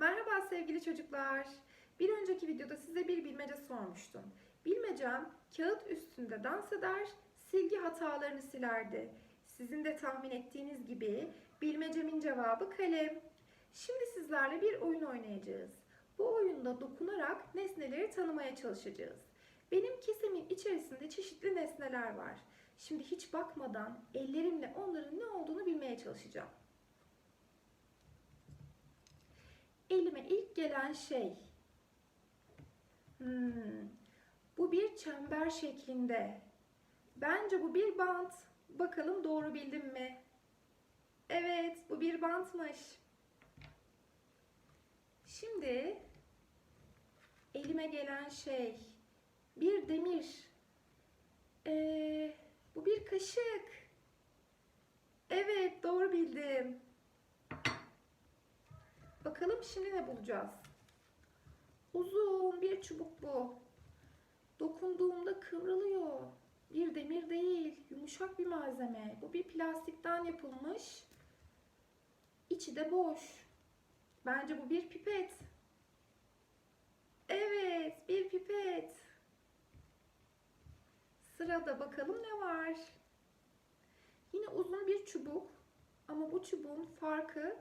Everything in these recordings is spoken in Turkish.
Merhaba sevgili çocuklar. Bir önceki videoda size bir bilmece sormuştum. Bilmecem kağıt üstünde dans eder, silgi hatalarını silerdi. Sizin de tahmin ettiğiniz gibi bilmecemin cevabı kalem. Şimdi sizlerle bir oyun oynayacağız. Bu oyunda dokunarak nesneleri tanımaya çalışacağız. Benim kesemin içerisinde çeşitli nesneler var. Şimdi hiç bakmadan ellerimle onların ne olduğunu bilmeye çalışacağım. Elime ilk gelen şey. Hmm, bu bir çember şeklinde. Bence bu bir bant. Bakalım doğru bildim mi? Evet, bu bir bantmış. Şimdi elime gelen şey bir demir. Ee, bu bir kaşık. Evet, doğru bildim. Bakalım şimdi ne bulacağız? Uzun bir çubuk bu. Dokunduğumda kıvrılıyor. Bir demir değil, yumuşak bir malzeme. Bu bir plastikten yapılmış. İçi de boş. Bence bu bir pipet. Evet, bir pipet. Sırada bakalım ne var? Yine uzun bir çubuk ama bu çubuğun farkı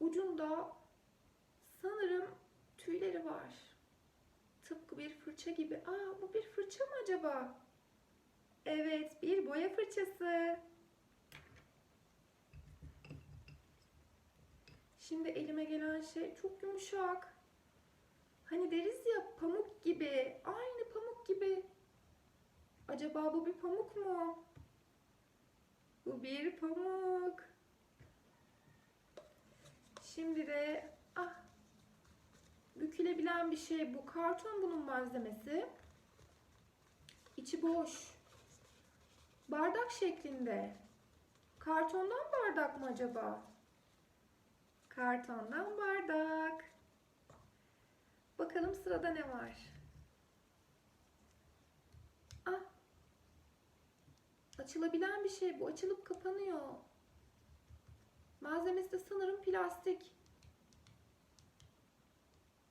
ucunda sanırım tüyleri var. Tıpkı bir fırça gibi. Aa bu bir fırça mı acaba? Evet bir boya fırçası. Şimdi elime gelen şey çok yumuşak. Hani deriz ya pamuk gibi. Aynı pamuk gibi. Acaba bu bir pamuk mu? Bu bir pamuk. Şimdi de ah bükülebilen bir şey bu. Karton bunun malzemesi. İçi boş. Bardak şeklinde. Kartondan bardak mı acaba? Kartondan bardak. Bakalım sırada ne var? Ah. Açılabilen bir şey bu. Açılıp kapanıyor. Malzemesi de sanırım plastik.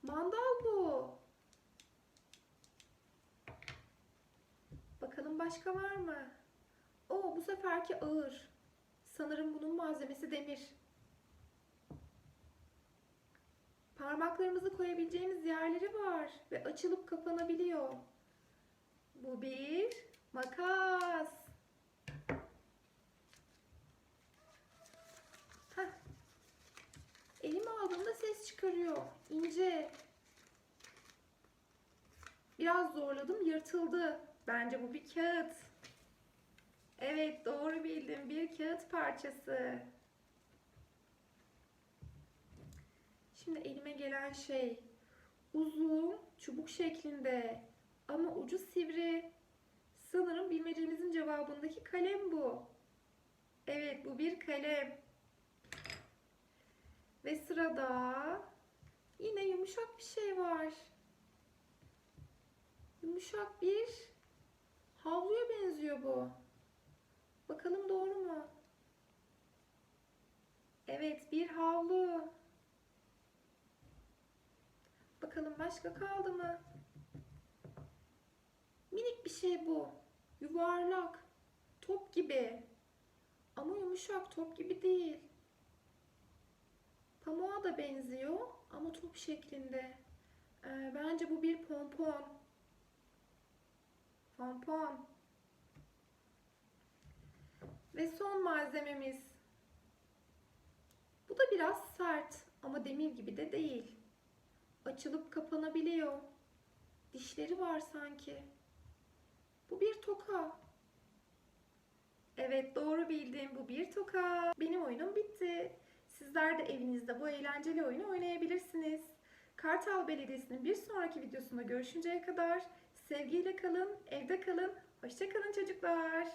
Mandal bu. Bakalım başka var mı? O bu seferki ağır. Sanırım bunun malzemesi demir. Parmaklarımızı koyabileceğimiz yerleri var ve açılıp kapanabiliyor. Bu bir makas. Çıkarıyor. İnce. Biraz zorladım, yırtıldı. Bence bu bir kağıt. Evet, doğru bildim. Bir kağıt parçası. Şimdi elime gelen şey uzun, çubuk şeklinde ama ucu sivri. Sanırım bilmecemizin cevabındaki kalem bu. Evet, bu bir kalem. Ve sırada yine yumuşak bir şey var. Yumuşak bir havluya benziyor bu. Bakalım doğru mu? Evet, bir havlu. Bakalım başka kaldı mı? Minik bir şey bu. Yuvarlak. Top gibi. Ama yumuşak top gibi değil. Da benziyor ama top şeklinde. Ee, bence bu bir pompon. Pompon. Ve son malzememiz. Bu da biraz sert ama demir gibi de değil. Açılıp kapanabiliyor. Dişleri var sanki. Bu bir toka. Evet doğru bildim. Bu bir toka. Benim oyunum bitti. Sizler de evinizde bu eğlenceli oyunu oynayabilirsiniz. Kartal Belediyesi'nin bir sonraki videosunda görüşünceye kadar sevgiyle kalın, evde kalın. Hoşçakalın çocuklar.